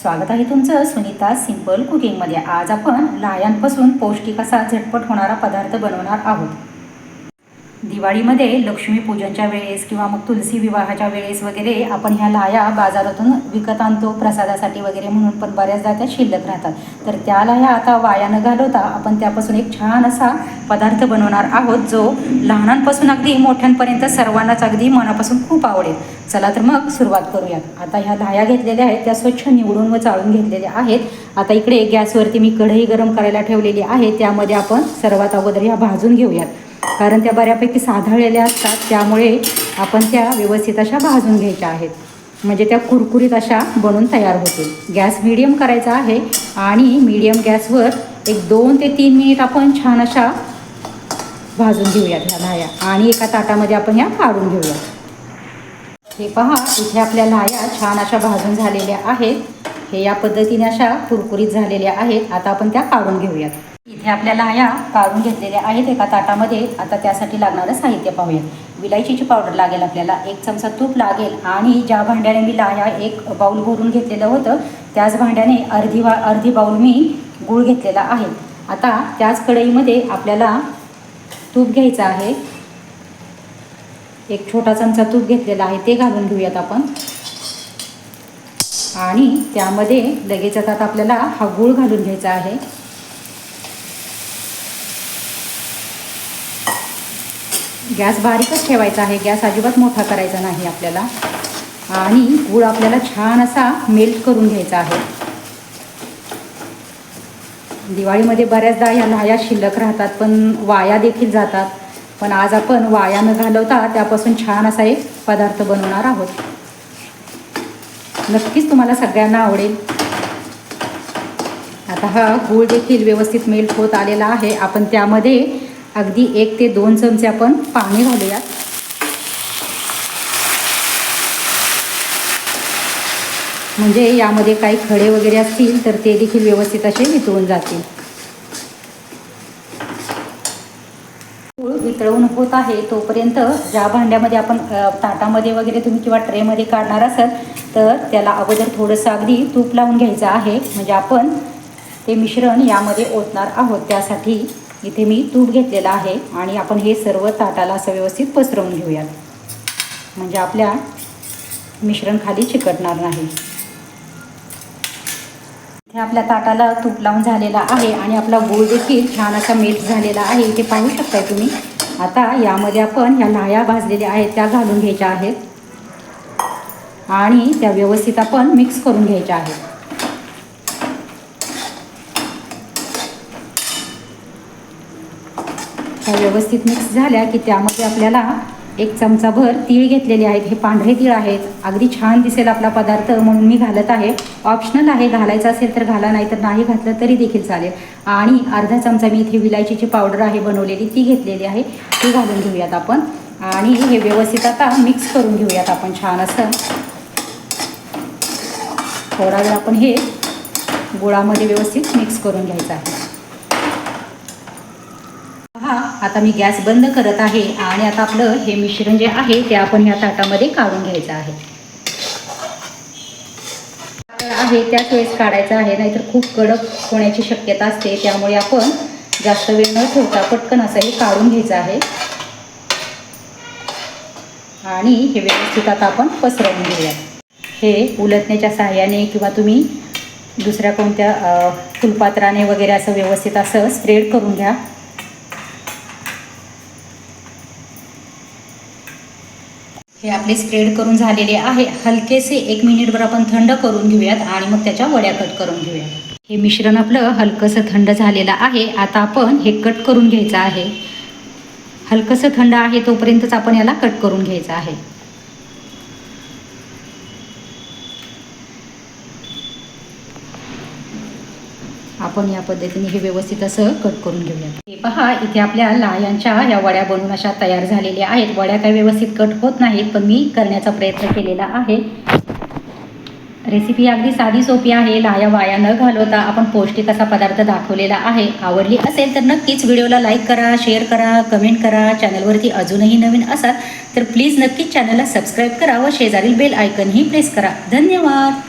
स्वागत आहे तुमचं सुनीता सिंपल कुकिंगमध्ये. आज आपण लायांपासून पौष्टिक असा झटपट होणारा पदार्थ बनवणार आहोत. दिवाळीमध्ये लक्ष्मीपूजनच्या वेळेस किंवा मग तुलसी विवाहाच्या वेळेस वगैरे आपण ह्या लाया बाजारातून विकत आणतो प्रसादासाठी वगैरे म्हणून पण बऱ्याचदा त्या शिल्लक राहतात. तर त्या लाया आता वाया न घालवता आपण त्यापासून एक छान असा पदार्थ बनवणार आहोत जो लहानांपासून अगदी मोठ्यांपर्यंत सर्वांनाच अगदी मनापासून खूप आवडेल. चला तर मग सुरुवात करूयात. आता ह्या लाया घेतलेल्या आहेत त्या स्वच्छ निवडून व चाळून घेतलेल्या आहेत. आता इकडे गॅसवरती मी कढई गरम करायला ठेवलेली आहे त्यामध्ये आपण सर्वात अगोदर ह्या भाजून घेऊयात. कारण त्या बऱ्यापैकी साधळलेल्या असतात त्यामुळे आपण त्या व्यवस्थित अशा भाजून घ्यायच्या आहेत. म्हणजे त्या कुरकुरीत अशा बनून तयार होतील. गॅस मिडियम करायचा आहे आणि मिडियम गॅसवर एक दोन ते तीन मिनिट आपण छान अशा भाजून घेऊयात ह्या लाया. आणि एका ताटामध्ये आपण ह्या काढून घेऊयात हे पहा इथे आपल्या लाया छान अशा भाजून झालेल्या आहेत. हे या पद्धतीने अशा कुरकुरीत झालेल्या आहेत. आता आपण त्या काढून घेऊयात. इथे आपल्याला ह्या काढून घेतलेल्या आहेत एका ताटामध्ये. आता त्यासाठी लागणारं साहित्य पाहूयात विलायचीची पावडर लागेल आपल्याला. एक चमचा तूप लागेल आणि ज्या भांड्याने मी लाया एक बाऊल भरून घेतलेलं होतं त्याच भांड्याने अर्धी वा अर्धी बाऊल मी गूळ घेतलेला आहे. आता त्याच कढईमध्ये आपल्याला तूप घ्यायचं आहे. एक छोटा चमचा तूप घेतलेला आहे. ते घालून घेऊयात आपण. आणि त्यामध्ये लगेच आता आपल्याला हा गूळ घालून घ्यायचा आहे. गॅस बारीकच ठेवायचा आहे. गॅस अजिबात मोठा करायचा नाही आपल्याला. आणि गूळ आपल्याला छान असा मेल्ट करून घ्यायचा आहे. दिवाळीमध्ये बऱ्याचदा ह्या लाया शिल्लक राहतात पण वाया देखील जातात. पण आज आपण वाया न घालवता त्यापासून छान असा एक पदार्थ बनवणार आहोत. नक्कीच तुम्हाला सगळ्यांना आवडेल. आता हा गूळ देखील व्यवस्थित मेल्ट होत आलेला आहे. आपण त्यामध्ये अगदी एक ते दोन चमचे आपण पाणी घालूयात. म्हणजे यामध्ये काही खडे वगैरे असतील तर ते देखील व्यवस्थित असे वितळून जातील. गूळ वितळून होत आहे तोपर्यंत ज्या भांड्यामध्ये आपण ताटामध्ये वगैरे तुम्ही किंवा ट्रेमध्ये काढणार असाल तर त्याला अगोदर थोडंसं अगदी तूप लावून घ्यायचं आहे. म्हणजे आपण ते मिश्रण यामध्ये ओतणार आहोत. त्यासाठी इथे मी तूप घेतलेलं आहे आणि आपण हे सर्व ताटाला असं व्यवस्थित पसरवून घेऊयात. म्हणजे आपल्या मिश्रण खाली चिकटणार नाही. इथे आपल्या ताटाला तूप लावून झालेला आहे आणि आपला गूळ देखील छान असा मेल्ट झालेला आहे. इथे पाहू शकताय तुम्ही. आता यामध्ये आपण ह्या लाया भाजलेल्या आहेत त्या घालून घ्यायच्या आहेत. आणि त्या व्यवस्थित आपण मिक्स करून घ्यायच्या आहेत. त्या व्यवस्थित मिक्स झाल्या की त्यामध्ये आपल्याला एक चमचाभर तीळ घेतलेले आहेत. हे पांढरे तीळ आहेत. अगदी छान दिसेल आपला पदार्थ. म्हणून मी घालत आहे. ऑप्शनल आहे. घालायचं असेल तर घाला नाही तर नाही घातलं तरी देखील चालेल. आणि अर्धा चमचा मी इथे विलायचीची पावडर आहे बनवलेली ती घेतलेली आहे. ती घालून घेऊयात आपण. आणि हे व्यवस्थित आता मिक्स करून घेऊयात आपण छान असं. थोडा वेळ आपण हे गुळामध्ये व्यवस्थित मिक्स करून घ्यायचं आहे हा आता मी गॅस बंद करत आहे आणि आता आपलं हे मिश्रण जे आहे ते आपण ह्या ताटामध्ये काढून घ्यायचं आहे. आहे त्याच वेळेस काढायचं आहे नाहीतर खूप कडक होण्याची शक्यता असते. त्यामुळे आपण जास्त वेळ न ठेवता पटकन असं हे काढून घ्यायचं आहे. आणि हे व्यवस्थित आता आपण पसरवून घेऊया. हे उलटण्याच्या सहाय्याने किंवा तुम्ही दुसऱ्या कोणत्या फुलपात्राने वगैरे असं व्यवस्थित असं स्प्रेड करून घ्या. हे आपले स्प्रेड करून झालेले आहे. हलकेसे एक मिनिटभर आपण थंड करून घेऊयात आणि मग त्याच्या वड्या कट करून घेऊयात. हे मिश्रण आपलं हलकंसं थंड झालेलं आहे. आता आपण हे कट करून घ्यायचं आहे. हलकंसं थंड आहे तोपर्यंतच आपण याला कट करून घ्यायचं आहे. आपण या पद्धतीने हे व्यवस्थित असं कट करून घेऊया हे पहा इथे आपल्या लायांच्या या वड्या बनवून अशा तयार झालेल्या आहेत. वड्या काही व्यवस्थित कट होत नाहीत पण मी करण्याचा प्रयत्न केलेला आहे. रेसिपी अगदी साधी सोपी आहे. लाया वाया न घालवता आपण पौष्टिक असा पदार्थ दाखवलेला आहे. आवडली असेल तर नक्कीच व्हिडिओला लाईक करा शेअर करा कमेंट करा. चॅनलवरती अजूनही नवीन असाल तर प्लीज नक्कीच चॅनलला सबस्क्राईब करा व शेजारील बेल आयकनही प्रेस करा. धन्यवाद!